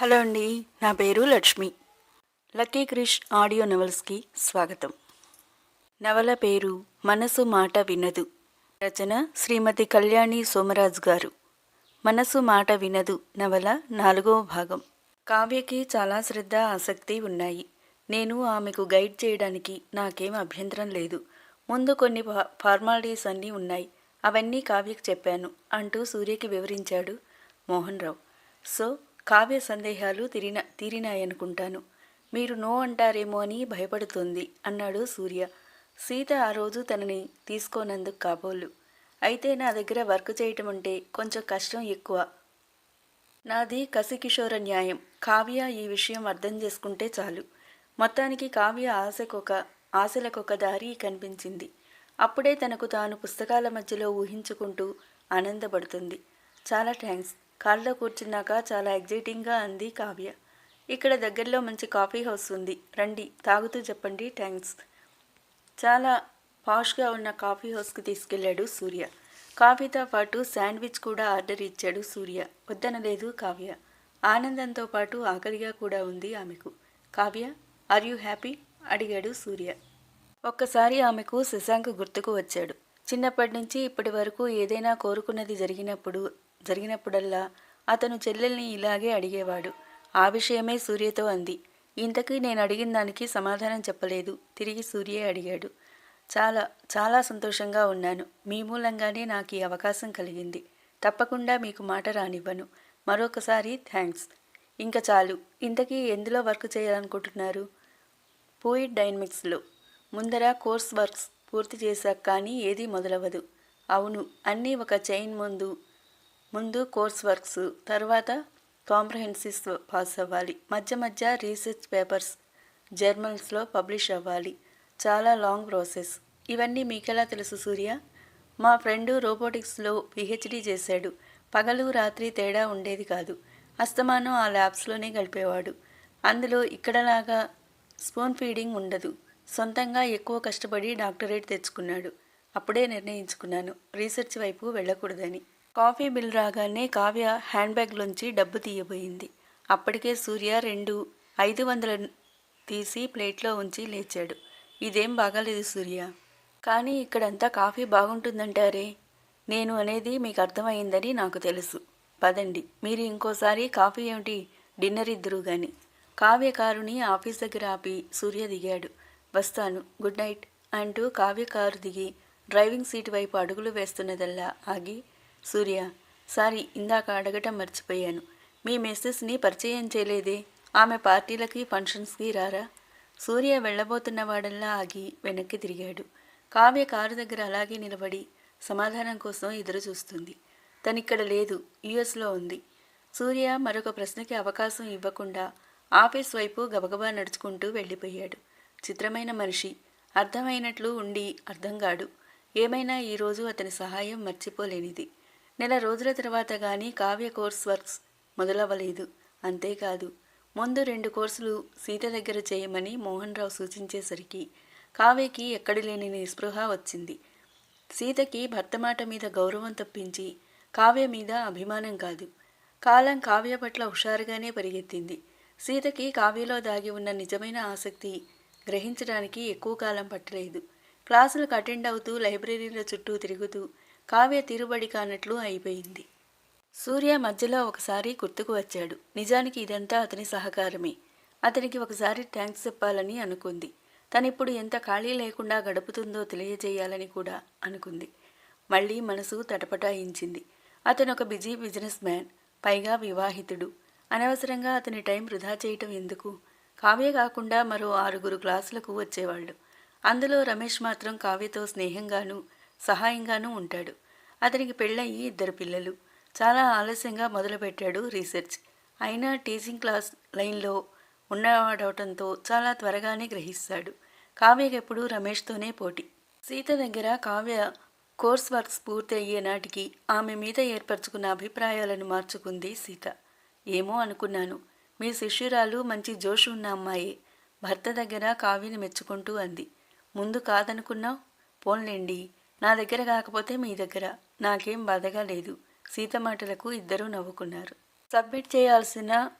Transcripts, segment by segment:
Hello అండి నా పేరు లక్ష్మి. లక్కీ క్రిష్ ఆడియో నవల్స్కి స్వాగతం. నవల పేరు మనసు మాట వినదు. రచన శ్రీమతి కళ్యాణి సోమరాజ్ గారు. మనసు మాట వినదు నవల నాలుగవ భాగం. కావ్యకి చాలా శ్రద్ధ ఆసక్తి ఉన్నాయి. నేను ఆమెకు గైడ్ చేయడానికి నాకేం అభ్యంతరం లేదు. ముందు కొన్ని ఫార్మాలిటీస్ అన్నీ ఉన్నాయి. అవన్నీ కావ్యకి చెప్పాను అంటూ సూర్యకి వివరించాడు మోహన్ రావు. సో కావ్య సందేహాలు తీరిన తీరినాయనుకుంటాను. మీరు నో అంటారేమో అని భయపడుతుంది అన్నాడు సూర్య. సీత ఆ రోజు తనని తీసుకోనందుకు కాబోలు. అయితే నా దగ్గర వర్క్ చేయటం అంటే కొంచెం కష్టం ఎక్కువ. నాది కసికిషోర న్యాయం. కావ్య ఈ విషయం అర్థం చేసుకుంటే చాలు. మొత్తానికి కావ్య ఆశకొక ఆశలకొక దారి కనిపించింది. అప్పుడే తనకు తాను పుస్తకాల మధ్యలో ఊహించుకుంటూ ఆనందపడుతుంది. చాలా థ్యాంక్స్. కాల్లో కూర్చున్నాక చాలా ఎగ్జైటింగ్గా అంది కావ్య. ఇక్కడ దగ్గరలో మంచి కాఫీ హౌస్ ఉంది. రండి తాగుతూ చెప్పండి థ్యాంక్స్ చాలా పాష్గా ఉన్న కాఫీ హౌస్కి తీసుకెళ్ళాడు సూర్య. కాఫీతో పాటు శాండ్విచ్ కూడా ఆర్డర్ ఇచ్చాడు సూర్య. వద్దనలేదు కావ్య. ఆనందంతో పాటు ఆకలిగా కూడా ఉంది ఆమెకు. Kavya are you happy? అడిగాడు సూర్య. ఒక్కసారి ఆమెకు శశాంక్ గుర్తుకు వచ్చాడు. చిన్నప్పటి నుంచి ఇప్పటి వరకు ఏదైనా కోరుకున్నది జరిగినప్పుడు జరిగినప్పుడల్లా అతను చెల్లెల్ని ఇలాగే అడిగేవాడు. ఆ విషయమే సూర్యతో అంది. ఇంతకీ నేను అడిగిన దానికి సమాధానం చెప్పలేదు. తిరిగి సూర్యే అడిగాడు. చాలా చాలా సంతోషంగా ఉన్నాను. మీ మూలంగానే నాకు ఈ అవకాశం కలిగింది. తప్పకుండా మీకు మాట రానివ్వను. మరొకసారి థ్యాంక్స్. ఇంకా చాలు. ఇంతకీ ఎందులో వర్క్ చేయాలనుకుంటున్నారు? పోయిట్ డైనమిక్స్లో. ముందర కోర్స్ వర్క్స్ పూర్తి చేశాక కానీ ఏదీ మొదలవదు అవును అన్నీ ఒక చైన్ ముందు ముందు కోర్స్ వర్క్స్ తర్వాత కాంప్రహెన్సివ్స్ పాస్ అవ్వాలి. మధ్య మధ్య రీసెర్చ్ పేపర్స్ జర్నల్స్లో పబ్లిష్ అవ్వాలి. చాలా లాంగ్ ప్రాసెస్. ఇవన్నీ మీకెలా తెలుసు సూర్య? మా ఫ్రెండు రోబోటిక్స్లో పిహెచ్డీ చేశాడు. పగలు రాత్రి తేడా ఉండేది కాదు. అస్తమానం ఆ ల్యాబ్స్లోనే గడిపేవాడు. అందులో ఇక్కడలాగా స్పూన్ ఫీడింగ్ ఉండదు. సొంతంగా ఎక్కువ కష్టపడి డాక్టరేట్ తెచ్చుకున్నాడు. అప్పుడే నిర్ణయించుకున్నాను. రీసెర్చ్ వైపు వెళ్ళకూడదని. కాఫీ బిల్ రాగానే కావ్య హ్యాండ్ బ్యాగ్లోంచి డబ్బు తీయబోయింది. అప్పటికే సూర్య రెండు ఐదు వందల తీసి ప్లేట్లో ఉంచి లేచాడు. ఇదేం బాగాలేదు సూర్య. కానీ ఇక్కడంతా కాఫీ బాగుంటుందంటారే. నేను అనేది మీకు అర్థమైందని నాకు తెలుసు. పదండి. మీరు ఇంకోసారి కాఫీ ఏమిటి? డిన్నర్ ఇద్దరు గాని. కావ్య కారుని ఆఫీస్ దగ్గర ఆపి సూర్య దిగాడు. వస్తాను. Good night. అంటూ కావ్య కారు దిగి డ్రైవింగ్ సీట్ వైపు అడుగులు వేస్తున్నదల్లా ఆగి సూర్య సారీ ఇందాక అడగటం మర్చిపోయాను. మీ మిస్సెస్ని పరిచయం చేయలేదే? ఆమె పార్టీలకి ఫంక్షన్స్కి రారా? సూర్య వెళ్ళబోతున్న వాడల్లా ఆగి వెనక్కి తిరిగాడు. కావ్య కారు దగ్గర అలాగే నిలబడి సమాధానం కోసం ఎదురు చూస్తుంది. తనిక్కడ లేదు యుఎస్లో ఉంది. సూర్య మరొక ప్రశ్నకి అవకాశం ఇవ్వకుండా ఆఫీస్ వైపు గబగబా నడుచుకుంటూ వెళ్ళిపోయాడు. చిత్రమైన మనిషి అర్థమైనట్లు ఉండి అర్థం కాడు. ఏమైనా ఈరోజు అతని సహాయం మర్చిపోలేనిది. నెల రోజుల తర్వాత కానీ కావ్య కోర్స్ వర్క్స్ మొదలవ్వలేదు. అంతేకాదు ముందు రెండు కోర్సులు సీత దగ్గర చేయమని మోహన్ రావు సూచించేసరికి కావ్యకి ఎక్కడి లేని నిస్పృహ వచ్చింది. సీతకి భర్త మాట మీద గౌరవం తప్పించి కావ్య మీద అభిమానం కాదు. కాలం కావ్య పట్ల హుషారుగానే పరిగెత్తింది. సీతకి కావ్యలో దాగి ఉన్న నిజమైన ఆసక్తి గ్రహించడానికి ఎక్కువ కాలం పట్టలేదు. క్లాసులకు అటెండ్ అవుతూ లైబ్రరీల చుట్టూ తిరుగుతూ కావ్య తిరుబడి కానట్లు అయిపోయింది. సూర్య మధ్యలో ఒకసారి గుర్తుకు వచ్చాడు. నిజానికి ఇదంతా అతని సహకారమే. అతనికి ఒకసారి థ్యాంక్స్ చెప్పాలని అనుకుంది. తనిప్పుడు ఎంత ఖాళీ లేకుండా గడుపుతుందో తెలియజేయాలని కూడా అనుకుంది. మళ్ళీ మనసు తటపటాయించింది. అతను ఒక బిజీ బిజినెస్ మ్యాన్ పైగా వివాహితుడు. అనవసరంగా అతని టైం వృధా చేయటం ఎందుకు? కావ్య కాకుండా మరో ఆరుగురు క్లాసులకు వచ్చేవాళ్ళు. అందులో రమేష్ మాత్రం కావ్యతో స్నేహంగానూ సహాయంగానూ ఉంటాడు. అతనికి పెళ్ళయి ఇద్దరు పిల్లలు. చాలా ఆలస్యంగా మొదలుపెట్టాడు రీసెర్చ్. అయినా టీచింగ్ క్లాస్ లైన్లో ఉన్నవాడవటంతో చాలా త్వరగానే గ్రహిస్తాడు. కావ్యకెప్పుడు రమేష్తోనే పోటీ. సీత దగ్గర కావ్య కోర్స్ వర్క్స్ పూర్తి అయ్యే నాటికి ఆమె మీద ఏర్పరచుకున్న అభిప్రాయాలను మార్చుకుంది సీత. ఏమో అనుకున్నాను. మీ శిష్యురాలు మంచి జోష్ ఉన్న అమ్మాయే. భర్త దగ్గర కావ్యని మెచ్చుకుంటూ అంది. ముందు కాదనుకున్నావు? పోన్లేండి. నా దగ్గర కాకపోతే మీ దగ్గర. నాకేం బాధగా లేదు. సీత మాటలకు ఇద్దరూ నవ్వుకున్నారు. సబ్మిట్ చేయాల్సిన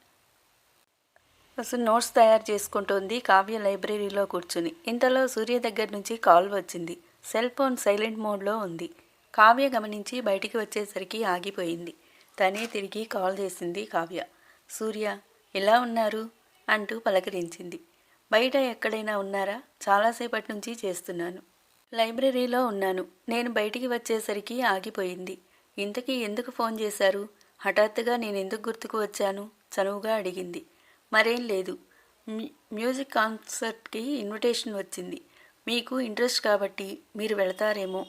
అసలు నోట్స్ తయారు చేసుకుంటోంది కావ్య లైబ్రరీలో కూర్చుని. ఇంతలో సూర్య దగ్గర నుంచి కాల్ వచ్చింది. సెల్ ఫోన్ సైలెంట్ మోడ్లో ఉంది. కావ్య గమనించి బయటికి వచ్చేసరికి ఆగిపోయింది. తనే తిరిగి కాల్ చేసింది కావ్య. సూర్య ఎలా ఉన్నారు? అంటూ పలకరించింది. బయట ఎక్కడైనా ఉన్నారా? చాలాసేపటి నుంచి చేస్తున్నాను. లైబ్రరీలో ఉన్నాను. నేను బయటికి వచ్చేసరికి ఆగిపోయింది. ఇంతకీ ఎందుకు ఫోన్ చేశారు? హఠాత్తుగా నేను ఎందుకు గుర్తుకు వచ్చాను? చనువుగా అడిగింది. మరేం లేదు. మ్యూజిక్ కాన్సర్ట్కి ఇన్విటేషన్ వచ్చింది. మీకు ఇంట్రెస్ట్ కాబట్టి మీరు వెళతారేమో.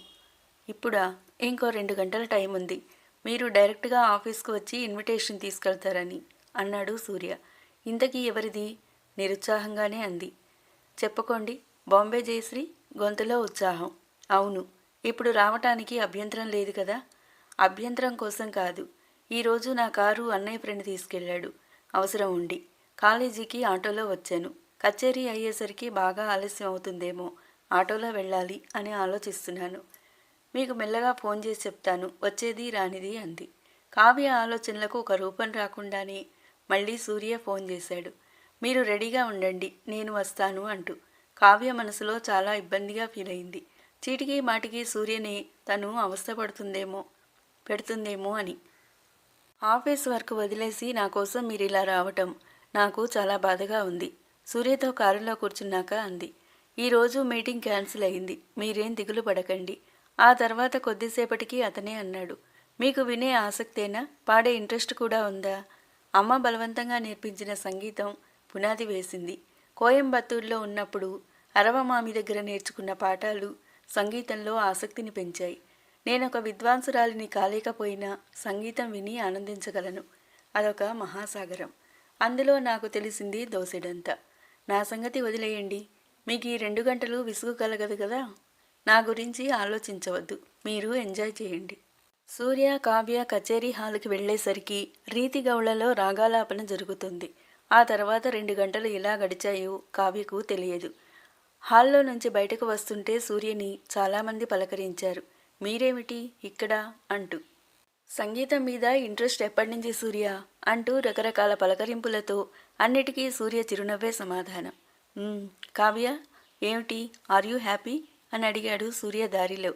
ఇప్పుడా? ఇంకో రెండు గంటల టైం ఉంది. మీరు డైరెక్ట్గా ఆఫీస్కి వచ్చి ఇన్విటేషన్ తీసుకెళ్తారని అన్నాడు సూర్య. ఇంతకీ ఎవరిది? నిరుత్సాహంగానే అంది. చెప్పుకోండి. బాంబే జయశ్రీ? గొంతులో ఉత్సాహం. అవును ఇప్పుడు రావటానికి అభ్యంతరం లేదు కదా? అభ్యంతరం కోసం కాదు. ఈరోజు నా కారు అన్నయ్య ఫ్రెండ్ తీసుకెళ్ళాడు. అవసరం ఉండి. కాలేజీకి ఆటోలో వచ్చాను. కచేరీ అయ్యేసరికి బాగా ఆలస్యం అవుతుందేమో. ఆటోలో వెళ్ళాలి అని ఆలోచిస్తున్నాను. మీకు మెల్లగా ఫోన్ చేసి చెప్తాను. వచ్చేది రానిది అంది. కావ్య ఆలోచనలకు ఒక రూపం రాకుండానే మళ్ళీ సూర్య ఫోన్ చేశాడు. మీరు రెడీగా ఉండండి నేను వస్తాను అంటూ. కావ్య మనసులో చాలా ఇబ్బందిగా ఫీల్ అయింది. చీటికి మాటికి సూర్యని తను అవస్థపడుతుందేమో పెడుతుందేమో అని. ఆఫీస్ వర్క్ వదిలేసి నా కోసం మీరు ఇలా రావటం నాకు చాలా బాధగా ఉంది. సూర్యతో కారులో కూర్చున్నాక అంది. ఈరోజు మీటింగ్ క్యాన్సిల్ అయింది. మీరేం దిగులు పడకండి. ఆ తర్వాత కొద్దిసేపటికి అతనే అన్నాడు. మీకు వినే ఆసక్తేనా? పాడే ఇంట్రెస్ట్ కూడా ఉందా? అమ్మ బలవంతంగా నేర్పించిన సంగీతం పునాది వేసింది. కోయంబత్తూరులో ఉన్నప్పుడు అరవమామి దగ్గర నేర్చుకున్న పాఠాలు సంగీతంలో ఆసక్తిని పెంచాయి. నేను ఒక విద్వాంసురాలిని కాలేకపోయినా సంగీతం విని ఆనందించగలను. అదొక మహాసాగరం. అందులో నాకు తెలిసింది దోసెడంత. నా సంగతి వదిలేయండి. మీకు ఈ రెండు గంటలు విసుగు కలగదు కదా? నా గురించి ఆలోచించవద్దు. మీరు ఎంజాయ్ చేయండి. సూర్య కావ్య కచేరీ హాల్కి వెళ్ళేసరికి రీతి గౌళ్ళలో రాగాలాపన జరుగుతుంది. ఆ తర్వాత రెండు గంటలు ఎలా గడిచాయో కావ్యకు తెలియదు. హాల్లో నుంచి బయటకు వస్తుంటే సూర్యని చాలామంది పలకరించారు. మీరేమిటి ఇక్కడ? అంటూ. సంగీతం మీద ఇంట్రెస్ట్ ఎప్పటి నుంచి సూర్య? అంటూ రకరకాల పలకరింపులతో అన్నిటికీ సూర్య చిరునవ్వే సమాధానం. కావ్య ఏమిటి? Are you happy? అని అడిగాడు సూర్య దారిలో.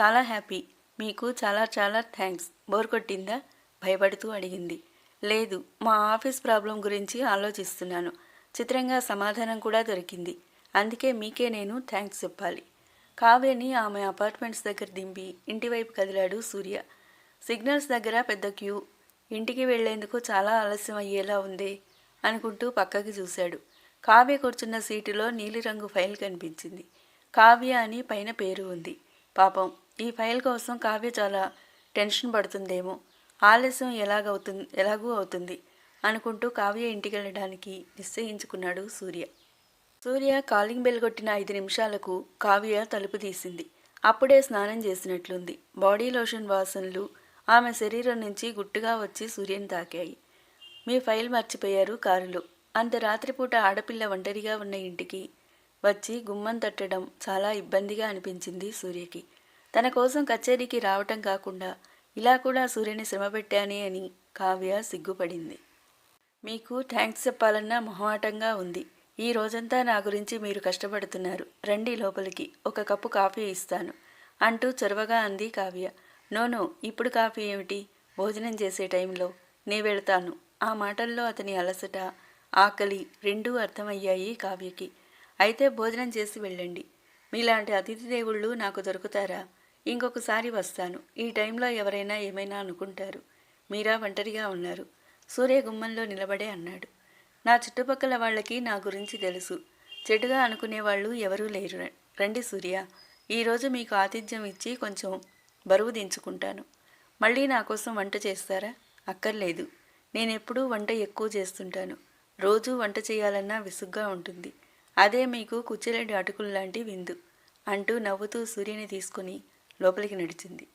చాలా హ్యాపీ. మీకు చాలా చాలా థ్యాంక్స్. బోర్ కొట్టిందా? భయపడుతూ అడిగింది. లేదు మా ఆఫీస్ ప్రాబ్లం గురించి ఆలోచిస్తున్నాను. చిత్రంగా సమాధానం కూడా దొరికింది. అందుకే మీకే నేను థ్యాంక్స్ చెప్పాలి. కావ్యని ఆమె అపార్ట్మెంట్స్ దగ్గర దింపి ఇంటివైపు కదిలాడు సూర్య. సిగ్నల్స్ దగ్గర పెద్ద క్యూ. ఇంటికి వెళ్ళేందుకు చాలా ఆలస్యం అయ్యేలా ఉంది అనుకుంటూ పక్కకి చూశాడు. కావ్య కూర్చున్న సీటులో నీలిరంగు ఫైల్ కనిపించింది. కావ్య అని పైన పేరు ఉంది. పాపం ఈ ఫైల్ కోసం కావ్య చాలా టెన్షన్ పడుతుందేమో. ఆలస్యం ఎలాగవుతుంది ఎలాగూ అవుతుంది అనుకుంటూ కావ్య ఇంటికి వెళ్ళడానికి నిశ్చయించుకున్నాడు సూర్య. సూర్య కాలింగ్ బెల్ కొట్టిన ఐదు నిమిషాలకు కావ్య తలుపు తీసింది. అప్పుడే స్నానం చేసినట్లుంది. బాడీ లోషన్ వాసనలు ఆమె శరీరం నుంచి గుట్టుగా వచ్చి సూర్యని తాకాయి. మీ ఫైల్ మర్చిపోయారు కారులో. అంత రాత్రిపూట ఆడపిల్ల ఒంటరిగా ఉన్న ఇంటికి వచ్చి గుమ్మం తట్టడం చాలా ఇబ్బందిగా అనిపించింది సూర్యకి. తన కోసం కచేరీకి రావటం కాకుండా ఇలా కూడా సూర్యని శ్రమపెట్టానే అని కావ్య సిగ్గుపడింది. మీకు థ్యాంక్స్ చెప్పాలన్నా మొహమాటంగా ఉంది. ఈ రోజంతా నా గురించి మీరు కష్టపడుతున్నారు. రండి లోపలికి. ఒక కప్పు కాఫీ ఇస్తాను. అంటూ చొరవగా అంది కావ్య. నోనో ఇప్పుడు కాఫీ ఏమిటి? భోజనం చేసే టైంలో నే వెళ్తాను. ఆ మాటల్లో అతని అలసట ఆకలి రెండూ అర్థమయ్యాయి కావ్యకి. అయితే భోజనం చేసి వెళ్ళండి. మీలాంటి అతిథి దేవుళ్ళు నాకు దొరుకుతారా? ఇంకొకసారి వస్తాను. ఈ టైంలో ఎవరైనా ఏమైనా అనుకుంటారు. మీరా ఒంటరిగా ఉన్నారు. సూర్య గుమ్మంలో నిలబడే అన్నాడు. నా చుట్టుపక్కల వాళ్ళకి నా గురించి తెలుసు. చెడుగా అనుకునేవాళ్ళు ఎవరూ లేరు. రండి సూర్య. ఈరోజు మీకు ఆతిథ్యం ఇచ్చి కొంచెం బరువు దించుకుంటాను. మళ్ళీ నా కోసం వంట చేస్తారా? అక్కర్లేదు. నేనెప్పుడూ వంట ఎక్కువ చేస్తుంటాను. రోజూ వంట చేయాలన్నా విసుగ్గా ఉంటుంది. అదే మీకు కుచ్చిరెడ్డి అటుకులు లాంటి విందు. అంటూ నవ్వుతూ సూర్యని తీసుకుని లోపలికి నడిచింది.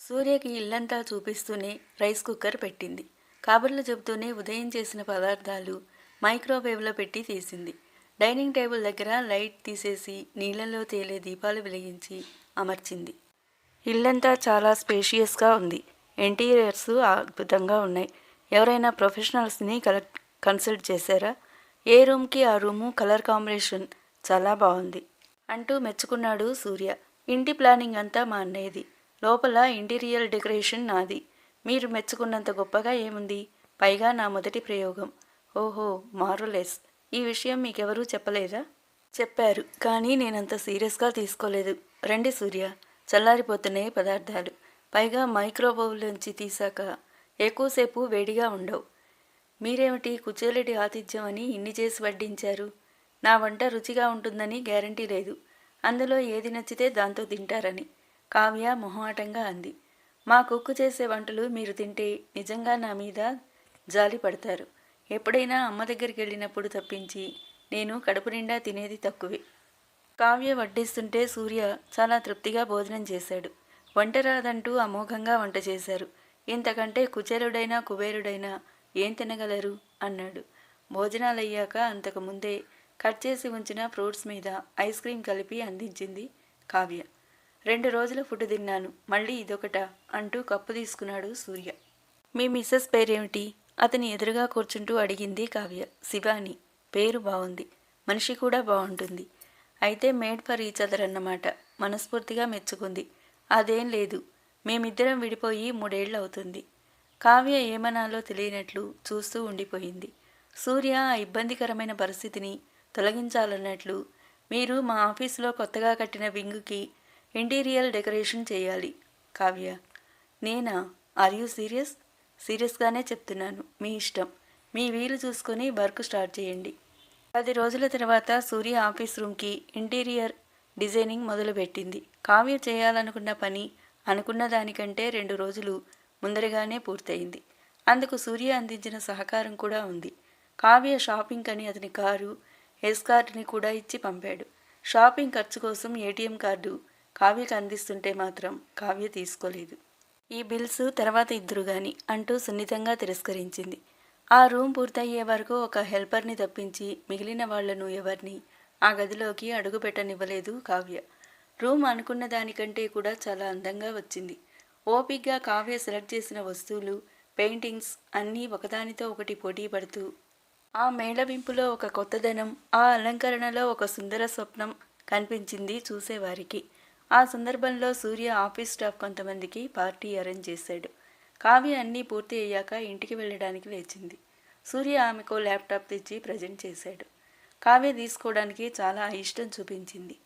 సూర్యకి ఇల్లంతా చూపిస్తూనే రైస్ కుక్కర్ పెట్టింది. కబుర్లు చెబుతూనే ఉదయం చేసిన పదార్థాలు మైక్రోవేవ్లో పెట్టి తీసింది. డైనింగ్ టేబుల్ దగ్గర లైట్ తీసేసి నీళ్ళలో తేలే దీపాలు వెలిగించి అమర్చింది. ఇల్లంతా చాలా స్పేషియస్గా ఉంది. ఇంటీరియర్స్ అద్భుతంగా ఉన్నాయి. ఎవరైనా ప్రొఫెషనల్స్ని కలెక్ట్ కన్సల్ట్ చేశారా? ఏ రూమ్కి ఆ రూము కలర్ కాంబినేషన్ చాలా బాగుంది. అంటూ మెచ్చుకున్నాడు సూర్య. ఇంటి ప్లానింగ్ అంతా మా అన్నయ్యది. లోపల ఇంటీరియర్ డెకరేషన్ నాది. మీరు మెచ్చుకున్నంత గొప్పగా ఏముంది? పైగా నా మొదటి ప్రయోగం. ఓహో మారులెస్ ఈ విషయం మీకెవరూ చెప్పలేదా? చెప్పారు కానీ నేనంత సీరియస్గా తీసుకోలేదు. రండి సూర్య. చల్లారిపోతున్నాయి పదార్థాలు. పైగా మైక్రోవేవ్ నుంచి తీసాక ఎక్కువసేపు వేడిగా ఉండవు. మీరేమిటి కుచేలటి ఆతిథ్యం అని ఇన్ని చేసి వడ్డించారు? నా వంట రుచిగా ఉంటుందని గ్యారంటీ లేదు. అందులో ఏది నచ్చితే దాంతో తింటారని. కావ్య మొహమాటంగా అంది. మా కుక్కు చేసే వంటలు మీరు తింటే నిజంగా నా మీద జాలి పడతారు. ఎప్పుడైనా అమ్మ దగ్గరికి వెళ్ళినప్పుడు తప్పించి నేను కడుపు నిండా తినేది తక్కువే. కావ్య వడ్డిస్తుంటే సూర్య చాలా తృప్తిగా భోజనం చేశాడు. వంట రాదంటూ అమోఘంగా వంట చేశారు. ఇంతకంటే కుచేరుడైనా కుబేరుడైనా ఏం తినగలరు? అన్నాడు. భోజనాలయ్యాక అంతకుముందే కట్ చేసి ఉంచిన ఫ్రూట్స్ మీద ఐస్ క్రీం కలిపి అందించింది కావ్య. రెండు రోజుల ఫుడ్ తిన్నాను మళ్ళీ ఇదొకట అంటూ కప్పు తీసుకున్నాడు సూర్య. మీ మిస్సెస్ పేరేమిటి? అతని ఎదురుగా కూర్చుంటూ అడిగింది కావ్య. శివాని. పేరు బాగుంది. మనిషి కూడా బాగుంటుంది. అయితే మేడ్ ఫర్ ఈచ్ అదర్ అన్నమాట. మనస్ఫూర్తిగా మెచ్చుకుంది. అదేం లేదు. మేమిద్దరం విడిపోయి మూడేళ్ళు అవుతుంది. కావ్య ఏమనాలో తెలియనట్లు చూస్తూ ఉండిపోయింది. సూర్య ఆ ఇబ్బందికరమైన పరిస్థితిని తొలగించాలన్నట్లు మీరు మా ఆఫీసులో కొత్తగా కట్టిన వింగుకి ఇంటీరియర్ డెకరేషన్ చేయాలి. కావ్య నేనా? ఆర్ యూ సీరియస్ సీరియస్గానే చెప్తున్నాను. మీ ఇష్టం. మీ వీలు చూసుకొని వర్క్ స్టార్ట్ చేయండి. పది రోజుల తర్వాత సూర్య ఆఫీస్ రూమ్కి ఇంటీరియర్ డిజైనింగ్ మొదలుపెట్టింది. కావ్య చేయాలనుకున్న పని అనుకున్న దానికంటే రెండు రోజులు ముందరగానే పూర్తయింది. అందుకు సూర్య అందించిన సహకారం కూడా ఉంది. కావ్య షాపింగ్ అని అతని కారు ఎస్కార్ట్ని కూడా ఇచ్చి పంపాడు. షాపింగ్ ఖర్చు కోసం ఏటీఎం కార్డు కావ్యకు అందిస్తుంటే మాత్రం కావ్య తీసుకోలేదు. ఈ బిల్స్ తర్వాత ఇద్దరు గాని అంటూ సున్నితంగా తిరస్కరించింది. ఆ రూమ్ పూర్తయ్యే వరకు ఒక హెల్పర్ని తప్పించి మిగిలిన వాళ్ళను ఎవరిని ఆ గదిలోకి అడుగు పెట్టనివ్వలేదు కావ్య. రూమ్ అనుకున్న దానికంటే కూడా చాలా అందంగా వచ్చింది. ఓపిగ్గా కావ్య సెలెక్ట్ చేసిన వస్తువులు పెయింటింగ్స్ అన్నీ ఒకదానితో ఒకటి పోటీ పడుతూ ఆ మేళవింపులో ఒక కొత్తదనం ఆ అలంకరణలో ఒక సుందర స్వప్నం కనిపించింది చూసేవారికి. ఆ సందర్భంలో సూర్య ఆఫీస్ స్టాఫ్ కొంతమందికి పార్టీ అరేంజ్ చేశాడు. కావ్య అన్నీ పూర్తి అయ్యాక ఇంటికి వెళ్ళడానికి లేచింది. సూర్య ఆమెకు ల్యాప్టాప్ తెచ్చి ప్రజెంట్ చేశాడు. కావ్య తీసుకోవడానికి చాలా ఇష్టం చూపించింది.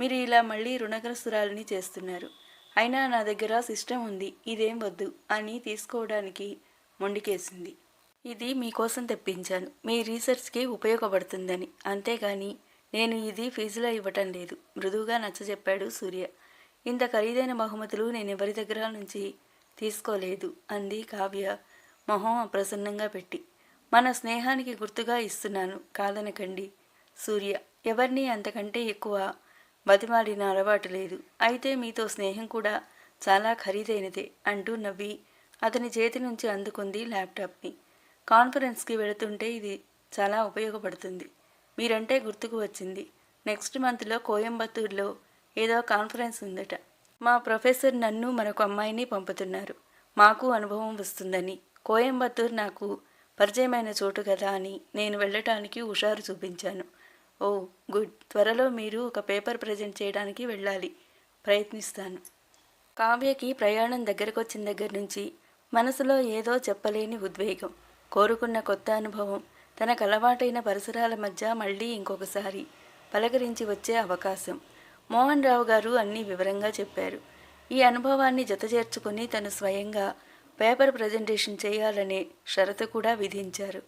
మీరు ఇలా మళ్ళీ రుణగ్రస్తురాలని చేస్తున్నారు. అయినా నా దగ్గర సిస్టమ్ ఉంది ఇదేం వద్దు అని తీసుకోవడానికి మొండికేసింది. ఇది మీకోసం తెప్పించాను. మీ రీసెర్చ్కి ఉపయోగపడుతుందని. అంతేగాని నేను ఇది ఫీజులో ఇవ్వటం లేదు. మృదువుగా నచ్చజెప్పాడు సూర్య. ఇంత ఖరీదైన బహుమతులు నేను ఎవరి దగ్గర నుంచి తీసుకోలేదు? అంది కావ్య మొహం అప్రసన్నంగా పెట్టి. మన స్నేహానికి గుర్తుగా ఇస్తున్నాను కాదనకండి సూర్య. ఎవరిని అంతకంటే ఎక్కువ బతిమాడిన అలవాటు లేదు. అయితే మీతో స్నేహం కూడా చాలా ఖరీదైనదే అంటూ నవ్వి అతని చేతి నుంచి అందుకుంది ల్యాప్టాప్ని. కాన్ఫరెన్స్కి వెళుతుంటే ఇది చాలా ఉపయోగపడుతుంది. మీరంటే గుర్తుకు వచ్చింది. నెక్స్ట్ మంత్లో కోయంబత్తూర్లో ఏదో కాన్ఫరెన్స్ ఉందట. మా ప్రొఫెసర్ నన్ను మరొక అమ్మాయిని పంపుతున్నారు. మాకు అనుభవం వస్తుందని. కోయంబత్తూర్ నాకు పరిచయమైన చోటు కదా అని నేను వెళ్ళటానికి హుషారు చూపించాను. Oh good. త్వరలో మీరు ఒక పేపర్ ప్రజెంట్ చేయడానికి వెళ్ళాలి. ప్రయత్నిస్తాను. కావ్యకి ప్రయాణం దగ్గరకొచ్చిన దగ్గర నుంచి మనసులో ఏదో చెప్పలేని ఉద్వేగం. కోరుకున్న కొత్త అనుభవం. తనకు అలవాటైన పరిసరాల మధ్య మళ్ళీ ఇంకొకసారి పలకరించి వచ్చే అవకాశం. మోహన్ రావు గారు అన్నీ వివరంగా చెప్పారు. ఈ అనుభవాన్ని జతచేర్చుకుని తను స్వయంగా పేపర్ ప్రజెంటేషన్ చేయాలనే షరతు కూడా విధించారు.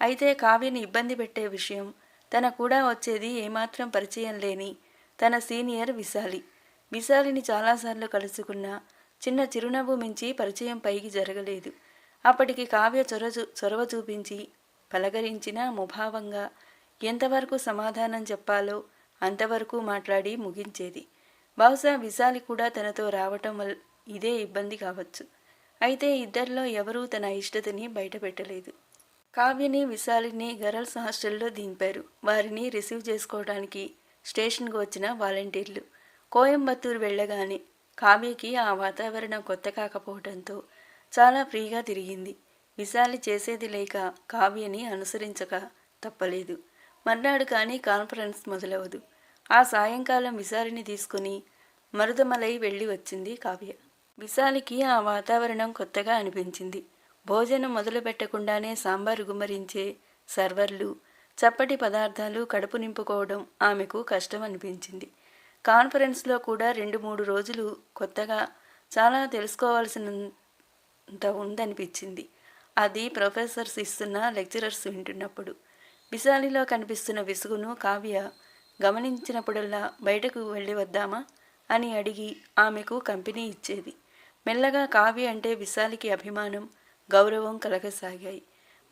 అయితే కావ్యని ఇబ్బంది పెట్టే విషయం తన కూడా వచ్చేది ఏమాత్రం పరిచయం లేని తన సీనియర్ విశాలి. విశాలిని చాలాసార్లు కలుసుకున్న చిన్న చిరునవ్వు మించి పరిచయం పైకి జరగలేదు. అప్పటికి కావ్య చొరజు చొరవ చూపించి పలకరించిన ముభావంగా ఎంతవరకు సమాధానం చెప్పాలో అంతవరకు మాట్లాడి ముగించేది. బహుశా విశాలి కూడా తనతో రావటం వల్ల ఇదే ఇబ్బంది కావచ్చు. అయితే ఇద్దరిలో ఎవరూ తన ఇష్టతని బయటపెట్టలేదు. కావ్యని విశాలిని గరల్స్ హాస్టల్లో దింపారు. వారిని రిసీవ్ చేసుకోవడానికి స్టేషన్కు వచ్చిన వాలంటీర్లు. కోయంబత్తూరు వెళ్ళగానే కావ్యకి ఆ వాతావరణం కొత్త కాకపోవడంతో చాలా ఫ్రీగా తిరిగింది. విశాలి చేసేది లేక కావ్యని అనుసరించక తప్పలేదు. మర్నాడు కానీ కాన్ఫరెన్స్ మొదలవదు. ఆ సాయంకాలం విశాలిని తీసుకుని మరుదమలై వెళ్ళి వచ్చింది కావ్య. విశాలికి ఆ వాతావరణం కొత్తగా అనిపించింది. భోజనం మొదలు పెట్టకుండానే సాంబారు గుమ్మరించే సర్వర్లు చప్పటి పదార్థాలు కడుపు నింపుకోవడం ఆమెకు కష్టం అనిపించింది. కాన్ఫరెన్స్లో కూడా రెండు మూడు రోజులు కొత్తగా చాలా తెలుసుకోవాల్సిన తెలుసుకోవాల్సినంత ఉందనిపించింది. అది ప్రొఫెసర్స్ ఇస్తున్న లెక్చరర్స్ వింటున్నప్పుడు. విశాలిలో కనిపిస్తున్న విసుగును కావ్య గమనించినప్పుడల్లా బయటకు వెళ్ళి వద్దామా అని అడిగి ఆమెకు కంపెనీ ఇచ్చేది. మెల్లగా కావ్య అంటే విశాలికి అభిమానం గౌరవం కలగసాగాయి.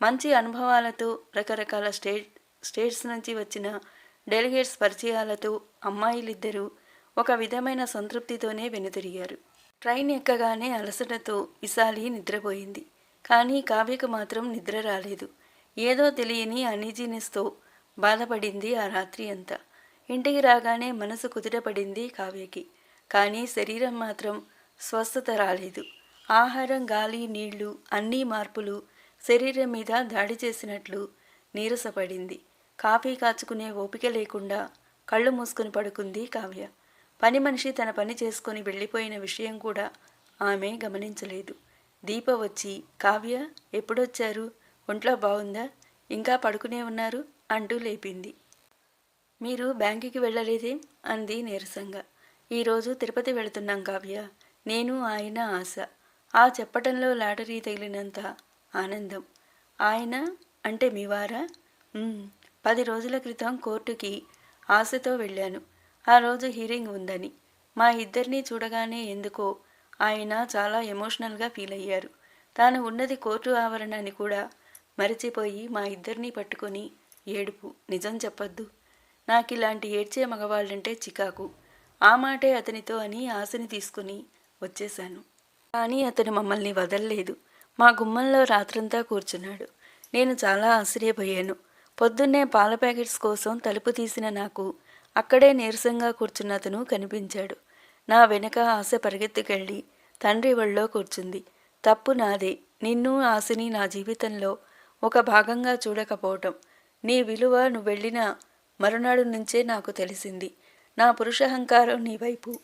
మంచి అనుభవాలతో రకరకాల స్టేట్ స్టేట్స్ నుంచి వచ్చిన డెలిగేట్స్ పరిచయాలతో అమ్మాయిలిద్దరూ ఒక విధమైన సంతృప్తితోనే వెనుతిరిగారు. ట్రైన్ ఎక్కగానే అలసటతో విశాలి నిద్రపోయింది. కానీ కావ్యకు మాత్రం నిద్ర రాలేదు. ఏదో తెలియని అనీజీనెస్తో బాధపడింది ఆ రాత్రి అంతా. ఇంటికి రాగానే మనసు కుదుటపడింది కావ్యకి. కానీ శరీరం మాత్రం స్వస్థత రాలేదు. ఆహారం గాలి నీళ్ళు అన్నీ మార్పులు శరీరం మీద దాడి చేసినట్లు నీరసపడింది. కాఫీ కాచుకునే ఓపిక లేకుండా కళ్ళు మూసుకుని పడుకుంది కావ్య. పని మనిషి తన పని చేసుకుని వెళ్ళిపోయిన విషయం కూడా ఆమె గమనించలేదు. దీప వచ్చి కావ్య ఎప్పుడొచ్చారు? ఒంట్లో బాగుందా? ఇంకా పడుకునే ఉన్నారు? అంటూ లేపింది. మీరు బ్యాంకుకి వెళ్ళలేదే? అంది నీరసంగా. ఈరోజు తిరుపతి వెళుతున్నాం కావ్య. నేను ఆయన ఆశ. ఆ చెప్పటంలో లాటరీ తగిలినంత ఆనందం. ఆయన అంటే మీవారా వారా? పది రోజుల క్రితం కోర్టుకి ఆశతో వెళ్ళాను. ఆ రోజు హీరింగ్ ఉందని. మా ఇద్దరినీ చూడగానే ఎందుకో ఆయన చాలా ఎమోషనల్గా ఫీల్ అయ్యారు. తాను ఉన్నది కోర్టు ఆవరణాన్ని కూడా మరచిపోయి మా ఇద్దరినీ పట్టుకొని ఏడుపు. నిజం చెప్పొద్దు. నాకు ఇలాంటి ఏడ్చే మగవాళ్ళంటే చికాకు. ఆ మాటే అతనితో అని ఆశని తీసుకుని వచ్చేశాను. కానీ అతను మమ్మల్ని వదల్లేదు. మా గుమ్మంలో రాత్రంతా కూర్చున్నాడు. నేను చాలా ఆశ్చర్యపోయాను. పొద్దున్నే పాల ప్యాకెట్స్ కోసం తలుపు తీసిన నాకు అక్కడే నీరసంగా కూర్చున్న అతను కనిపించాడు. నా వెనక ఆశ పరిగెత్తుకెళ్ళి తండ్రి ఒళ్ళో కూర్చుంది. తప్పు నాదే. నిన్ను ఆశని నా జీవితంలో ఒక భాగంగా చూడకపోవటం. నీ విలువ నువ్వు వెళ్ళిన మరునాడు నుంచే నాకు తెలిసింది. నా పురుషహంకారం నీ వైపు.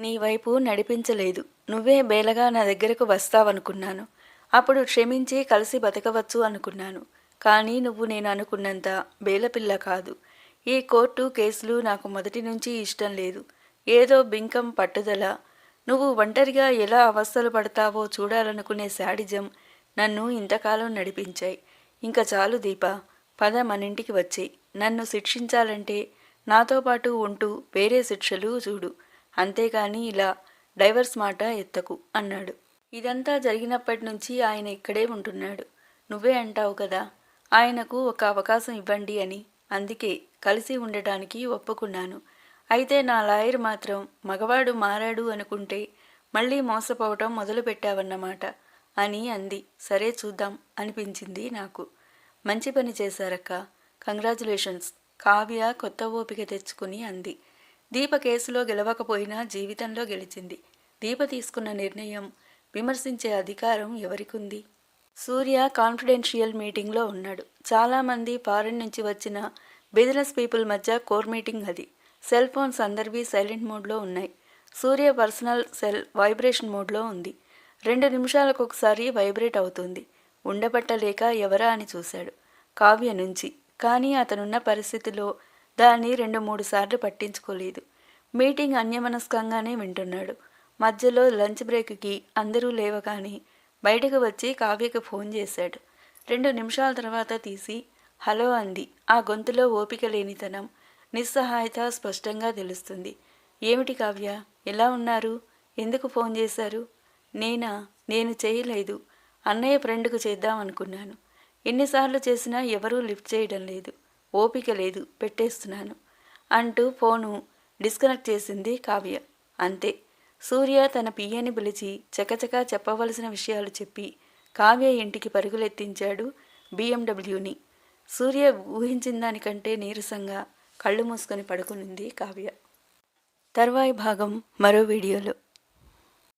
నీ వైపు నడిపించలేదు. నువ్వే బేలగా నా దగ్గరకు వస్తావనుకున్నాను. అప్పుడు క్షమించి కలిసి బతకవచ్చు అనుకున్నాను. కానీ నువ్వు నేను అనుకున్నంత బేలపిల్ల కాదు. ఈ కోర్టు కేసులు నాకు మొదటి నుంచి ఇష్టం లేదు. ఏదో బింకం పట్టుదల. నువ్వు ఒంటరిగా ఎలా అవస్థలు పడతావో చూడాలనుకునే శాడిజం నన్ను ఇంతకాలం నడిపించాయి. ఇంకా చాలు దీప పద మనింటికి వచ్చాయి నన్ను శిక్షించాలంటే నాతో పాటు ఉంటూ వేరే శిక్షలు చూడు. అంతేగాని ఇలా డైవర్స్ మాట ఎత్తకు అన్నాడు. ఇదంతా జరిగినప్పటి నుంచి ఆయన ఇక్కడే ఉంటున్నాడు. నువ్వే అంటావు కదా ఆయనకు ఒక అవకాశం ఇవ్వండి అని. అందుకే కలిసి ఉండటానికి ఒప్పుకున్నాను. అయితే నా లాయర్ మాత్రం మగవాడు మారాడు అనుకుంటే మళ్ళీ మోసపోవటం మొదలుపెట్టావన్నమాట అని అంది. సరే చూద్దాం అనిపించింది నాకు. మంచి పని చేశారక్క. కంగ్రాచులేషన్స్. కావ్య కొత్త ఓపిక తెచ్చుకుని అంది. దీప కేసులో గెలవకపోయినా జీవితంలో గెలిచింది. దీప తీసుకున్న నిర్ణయం విమర్శించే అధికారం ఎవరికుంది? సూర్య కాన్ఫిడెన్షియల్ మీటింగ్లో ఉన్నాడు. చాలామంది ఫారెన్ నుంచి వచ్చిన బిజినెస్ పీపుల్ మధ్య కోర్ మీటింగ్ అది. సెల్ ఫోన్స్ అందరివి సైలెంట్ మోడ్లో ఉన్నాయి. సూర్య పర్సనల్ సెల్ వైబ్రేషన్ మోడ్లో ఉంది. రెండు నిమిషాలకు ఒకసారి వైబ్రేట్ అవుతుంది. ఉండబట్టలేక ఎవరా అని చూశాడు. కావ్య నుంచి. కానీ అతనున్న పరిస్థితిలో దాన్ని రెండు మూడు సార్లు పట్టించుకోలేదు. మీటింగ్ అన్యమనస్కంగానే వింటున్నాడు. మధ్యలో లంచ్ బ్రేక్కి అందరూ లేవగానే బయటకు వచ్చి కావ్యకు ఫోన్ చేశాడు. రెండు నిమిషాల తర్వాత తీసి హలో అంది. ఆ గొంతులో ఓపిక లేనితనం నిస్సహాయత స్పష్టంగా తెలుస్తుంది. ఏమిటి కావ్య? ఎలా ఉన్నారు? ఎందుకు ఫోన్ చేశారు? నేనా? నేను చేయలేదు. అన్నయ్య ఫ్రెండ్కు చేద్దాం అనుకున్నాను. ఎన్నిసార్లు చేసినా ఎవరూ లిఫ్ట్ చేయడం లేదు. ఓపిక లేదు. పెట్టేస్తున్నాను. అంటూ ఫోను డిస్కనెక్ట్ చేసింది కావ్య. అంతే. సూర్య తన పియ్యని పిలిచి చకచకా చెప్పవలసిన విషయాలు చెప్పి కావ్య ఇంటికి పరుగులెత్తించాడు బిఎండబ్ల్యూని. సూర్య ఊహించిన దానికంటే నీరసంగా కళ్ళు మూసుకొని పడుకునింది కావ్య. తర్వాయి భాగం మరో వీడియోలో.